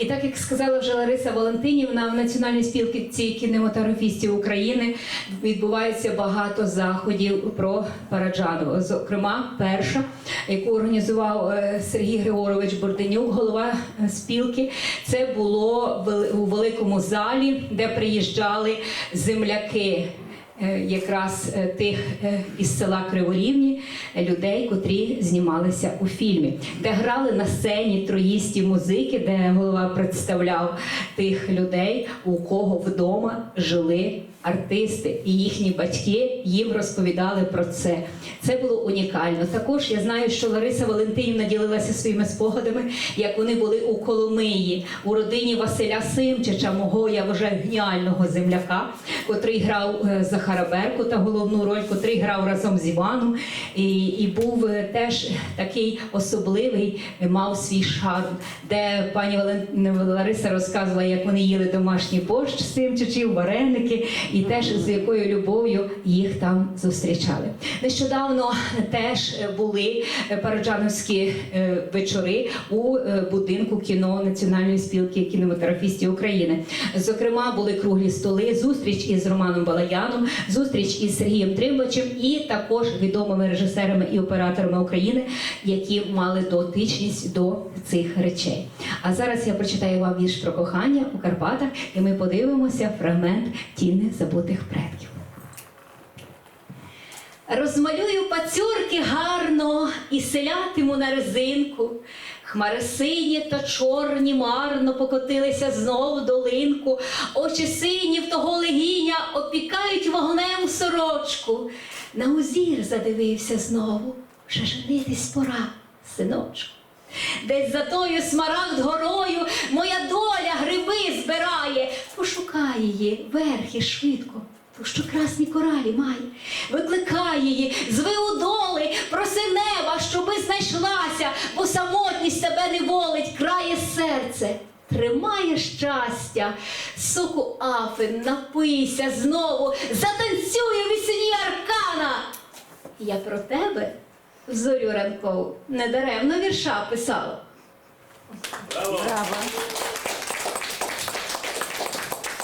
І так як сказала вже Лариса Валентинівна, в Національній спілці кінематографістів України відбувається багато заходів про Параджанова. Зокрема, перша, яку організував е, Сергій Григорович Борденюк, голова е, спілки, це було у великому залі, де приїжджали земляки якраз е, тих е, із села Криворівні е, людей, котрі знімалися у фільмі, де грали на сцені троїсті музики, де голова представляв тих людей, у кого вдома жили артисти, і їхні батьки їм розповідали про це. Це було унікально. Також я знаю, що Лариса Валентинівна ділилася своїми спогадами, як вони були у Коломиї, у родині Василя Симчича, мого я вважаю геніального земляка, котрий грав е, Захара Беркута головну роль, котрий грав разом з Іваном, і, і був е, теж такий особливий, е, мав свій шарм, де пані Вален... Лариса розказувала, як вони їли домашній борщ Симчичів, вареники, і теж з якою любов'ю їх там зустрічали. Нещодавно теж були параджановські вечори у будинку кіно Національної спілки кінематографістів України. Зокрема, були круглі столи, зустріч із Романом Балаяном, зустріч із Сергієм Тримбачем і також відомими режисерами і операторами України, які мали дотичність до цих речей. А зараз я прочитаю вам вірш про кохання у Карпатах, і ми подивимося фрагмент тіни забутих предків. Розмалюю пацюрки гарно і селятиму на резинку. Хмари сині та чорні марно покотилися знов долинку. Очі сині в того легіня опікають вогнем сорочку. На узір задивився знову, вже женитись пора, синочку. Десь за тою смарагд горою моя доля гриби збирає. Пошукай її верхи швидко, ту, що красні коралі має. Викликай її, зви у доли, проси неба, щоби знайшлася, бо самотність тебе не волить, крає серце. Тримає щастя, соку афи, напийся знову, затанцює весні аркана. Я про тебе в зорю ранкову недаремно вірша писала. Браво!